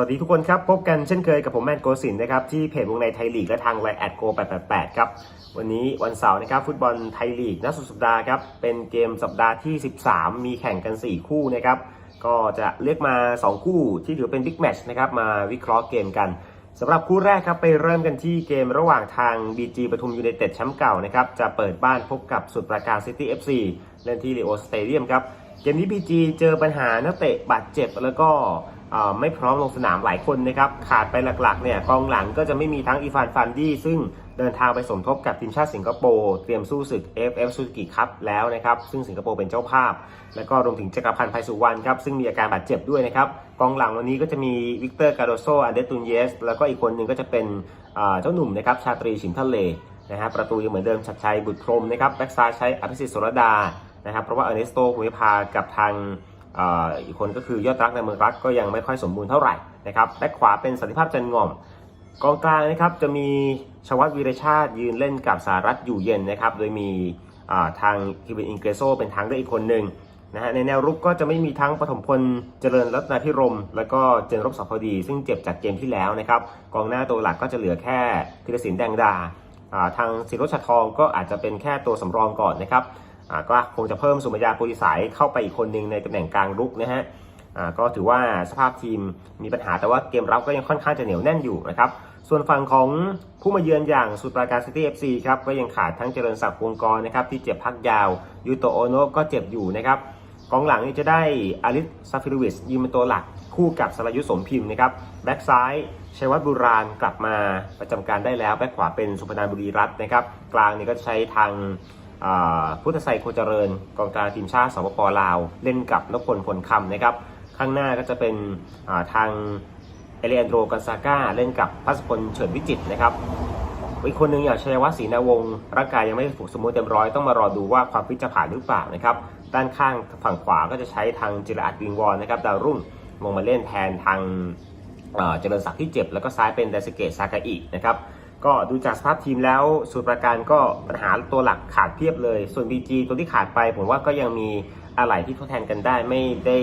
วัสดีทุกคนครับ พบกันเช่นเคยกับผมแมนโกสินนะครับ ที่เพจวงในไทยลีกและทางไลน์แอดโก888ครับ วันนี้วันเสาร์นะครับ ฟุตบอลไทยลีกนัดสุดสัปดาห์ครับ เป็นเกมสัปดาห์ที่ 13 มีแข่งกัน 4 คู่นะครับ ก็จะเลือกมา 2 คู่ที่ถือเป็นบิ๊กแมชนะครับ มาวิเคราะห์เกมกันสำหรับคู่แรกครับ ไปเริ่มกันที่เกมระหว่างทาง BG ปทุมยูไนเต็ดแชมป์เก่านะครับจะเปิดบ้านพบกับสุดประการซิตี้ FC เล่นที่ลีโอสเตเดียมครับเกมนี้ BG เจอปัญหานักเตะบาดเจ็บแล้วก็ ไม่พร้อมลงสนามหลายคนนะครับ ขาดไปหลักๆเนี่ยกองหลังก็จะไม่มีทั้งอีฟานฟันดี้ซึ่งเดินทางไปสมทบกับทีมชาติสิงคโปร์เตรียมสู้ศึก AFF Suzuki Cup แล้วนะครับ ซึ่งสิงคโปร์เป็นเจ้าภาพ แล้วก็รวมถึงจักรพันธ์ไพสุวรรณครับซึ่งมีอาการบาดเจ็บด้วยนะครับ กองหลังวันนี้ก็จะมีวิกเตอร์การโดโซอันเดตุนเยส แล้วก็อีกคนหนึ่งก็จะเป็นเจ้าหนุ่มนะครับชาตรีชิมทะเลนะฮะประตูยังเหมือนเดิมชัดชัยบุตรพรมนะครับแบ็กซ้ายใช้อภิสิทธิ์สุรดานะครับเพราะว่าเอร์เนสโตภูมิภากับทาง อีกคนก็คือยอดรักในเมืองรักก็ยังไม่ค่อยสมบูรณ์เท่าไหร่นะครับแบ็คขวาเป็นสันติภาพจันงอมกองกลางนะครับจะมีชวัตวีรชาติยืนเล่นกับสารัตอยู่เย็นนะครับโดยมีทางคิวินอิงเกรโซเป็นทางได้อีกคนหนึ่งนะฮะในแนวรุกก็จะไม่มีทั้งปฐมพลเจริญรัตนาพิรม แล้วก็เจนรบสพดี ซึ่งเจ็บจากเกมที่แล้วนะครับกองหน้าตัวหลักก็จะเหลือแค่พิรศินแดงดาทางศิโรชทองก็อาจจะเป็นแค่ตัวสำรองก่อนนะครับ ก็คงจะเพิ่มสุมายาปุริสายเข้าไปอีกคนหนึ่งในตำแหน่งกลางรุกนะฮะก็ถือว่าสภาพทีมมีปัญหาแต่ว่าเกมรับก็ยังค่อนข้างจะเหนียวแน่นอยู่นะครับ ส่วนฝั่งของผู้มาเยือนอย่างสุดปราการซิตี้เอฟซีครับก็ยังขาดทั้งเจริญศักดิ์วงกรนะครับที่เจ็บพักยาวยูโตโอโนะก็เจ็บอยู่นะครับกองหลังนี่จะได้อาริสซาฟิโรวิชยืนเป็นตัวหลักคู่กับสรายุสมพิมพ์นะครับแบ็กซ้ายชัยวัฒน์บุราณกลับมาประจำการได้แล้วแบ็กขวาเป็นสุพนันบุรีรัตน์นะครับกลางนี่ก็ใช้ทาง พุทธไซโคเจริญกองกลางทีมชาติสปปลาว เล่นกับนพพลพลคำนะครับ ข้างหน้าก็จะเป็นาทางเอเลนโดรกอนซาก้าเล่นกับพัสพลเฉิดวิจิตนะครับอีกคนหนึ่งอย่างชัยวัฒน์ศรีนาวงศ์ร่างกายยังไม่ถูกสมบูรณ์เต็มร้อยต้องมารอดูว่าความฟิตจะผ่านหรือเปล่านะครับด้านข้างฝั่งขวาก็จะใช้ทางจิรอัดวิงวอนนะครับดาวรุ่งลงมาเล่นแทนทางเอ่อเจริญศักดิ์ที่เจ็บ แล้วก็ซ้ายเป็นไดสเกตซากาอินะครับ ก็ดูจากสภาพทีมแล้วสูตรประการก็ปัญหาตัวหลักขาดเพียบเลย ส่วน BG ตัวที่ขาดไปผมว่าก็ยังมีอะไรที่ทดแทนกันได้ไม่ได้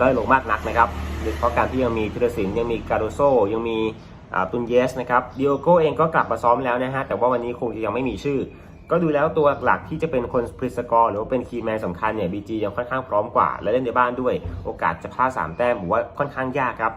ด้อยลงมากนักนะครับโดยเฉพาะการที่ยังมีธีรศิลป์ยังมีการโดโซยังมีตุนเยสนะครับดิโอโกเองก็กลับมาซ้อมแล้วนะฮะแต่ว่าวันนี้คงจะยังไม่มีชื่อ ก็ดูแล้วตัวหลักที่จะเป็นคนพริสกอร์หรือว่าเป็นคีย์แมนสำคัญเนี่ย BG ยังค่อนข้างพร้อมกว่า และเล่นในบ้านด้วย โอกาสจะพลาดสามแต้มผมว่าค่อนข้างยากครับ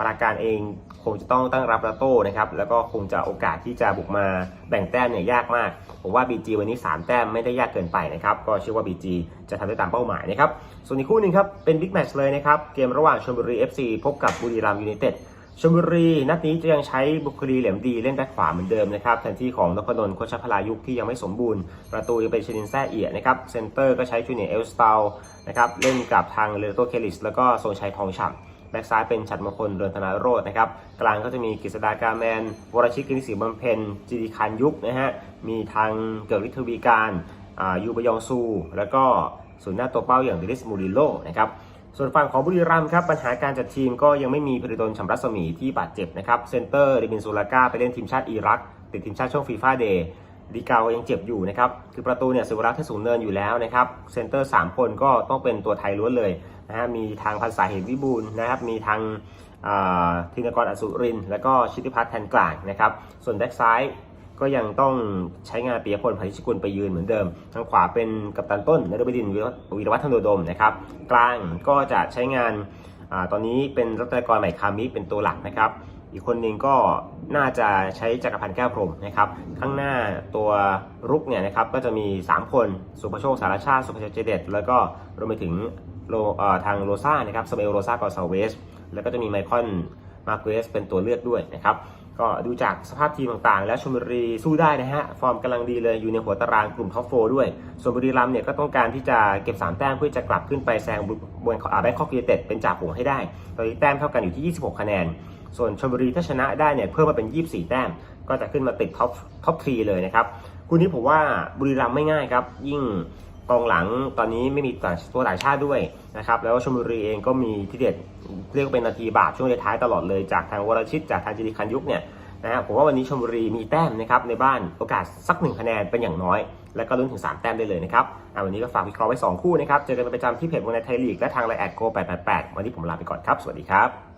ปราการเองคงจะต้องตั้งรับระโต้นะครับแล้วก็คงจะโอกาสที่จะบุกมาแบ่งแต้มเนี่ยยากมากผมว่า BG วันนี้ 3 แต้มไม่ได้ยากเกินไปนะครับก็เชื่อว่า BG จะทำได้ตามเป้าหมายนะครับส่วนอีกคู่หนึ่งครับเป็นบิ๊กแมตช์เลยนะครับเกมระหว่างชลบุรี FC พบกับบุรีรัมย์ยูไนเต็ดชลบุรีนัดนี้จะยังใช้บุคลีเหลี่ยมดีเล่นแบ็คขวาเหมือนเดิมนะครับแทนที่ของนพดลโคชพลายุกที่ยังไม่สมบูรณ์ ประตูยังเป็นชนินแซ่เอียนะครับเซนเตอร์ก็ใช้จูเนียร์เอลสตาลนะครับเล่นกับทางเลโตเคลิสแล้วก็โซนชัยทองฉ่ำ บ็คซ้ายเป็นฉัดมงคลเรือนธนาโรจน์นะครับ กลางก็จะมีกฤษดากาแมน วรชิตกินิศรีบำเพ็ญจิริคันยุกนะฮะ มีทางเกิดฤทวีการอ่ายูบยองซู แล้วก็ศูนย์หน้าตัวเป้าอย่างเดริสมูริโลนะครับส่วนฝั่งของบุรีรัมย์ครับปัญหาการจัดทีมก็ยังไม่มีพริดลชำรัศมีที่บาดเจ็บนะครับเซนเตอร์ดิบินซูลาก้าไปเล่นทีมชาติอิรักติดทีมชาติช่วงฟีฟ่าเดย์ ดีเกายังเจ็บอยู่นะครับ คือประตูเนี่ยสิวรักษ์เทศสูงเนินอยู่แล้วนะครับเซนเตอร์ 3 คนก็ต้องเป็นตัวไทยล้วนเลยนะฮะมีทางพันษาเหตุวิบูลนะครับ มีทางธินกรอสุริน แล้วก็ชิติพัฒน์แทนกลางนะครับ ส่วนแบ็กซ้ายก็ยังต้องใช้งานปียพลพันธิชกุลไปยืนเหมือนเดิม ทางขวาเป็นกัปตันต้นนฤบดินทร์วีรวัฒน์ธนโดมนะครับ กลางก็จะใช้งานอตอนนี้เป็นรัตนกรใหม่คามิเป็นตัวหลักนะครับ อีกคนหนึ่งก็น่าจะใช้จักรพันธ์แก้วพรมนะครับข้างหน้าตัวรุกเนี่ยนะครับก็จะมี 3 คนสุภโชคสารชาติสุภชัยเจเดตแล้วก็รวมไปถึงโลทางโรซ่านะครับสเมลโรซ่ากอซาเวสแล้วก็จะมีไมคอนมาเกสเป็นตัวเลือกด้วยนะครับก็ดูจากสภาพทีมต่างๆ แล้วชลบุรีสู้ได้นะฮะ ฟอร์มกำลังดีเลยอยู่ในหัวตารางกลุ่มท็อปโฟด้วย ส่วนบุรีรัมย์เนี่ยก็ต้องการที่จะเก็บ 3 แต้มเพื่อจะกลับขึ้นไปแซงบนแบงคอกยูเต็ดเป็นจ่าฝูงให้ได้ตอนนี้แต้มเท่ากันอยู่ที่ 26 คะแนน ส่วนชลบุรีถ้าชนะได้เนี่ยเพิ่มมาเป็น 24 แต้ม ก็จะขึ้นมาติดท็อปท็อปทรีเลยนะครับคู่นี้ผมว่าบุรีรัมย์ไม่ง่ายครับ ยิ่งกองหลังตอนนี้ไม่มีตัวต่างชาติด้วยนะครับแล้วชลบุรีเองก็มีที่เด็ดเรียกว่าเป็นนาทีบาปช่วงท้ายตลอดเลยจากทางวรชิตจากทางจิริคันยุกเนี่ยนะฮะผมว่าวันนี้ชลบุรีมีแต้มนะครับในบ้านโอกาสสักหนึ่งคะแนนเป็นอย่างน้อย แล้วก็ลุ้นถึง 3 แต้มได้เลยนะครับอะวันนี้ก็ฝากวิเคราะห์ไว้ 2 คู่นะครับ เจอกันเป็นประจำที่เพจวงในไทยลีกและทางไลน์แอดโก888 วันนี้ผมลาไปก่อนครับ สวัสดีครับ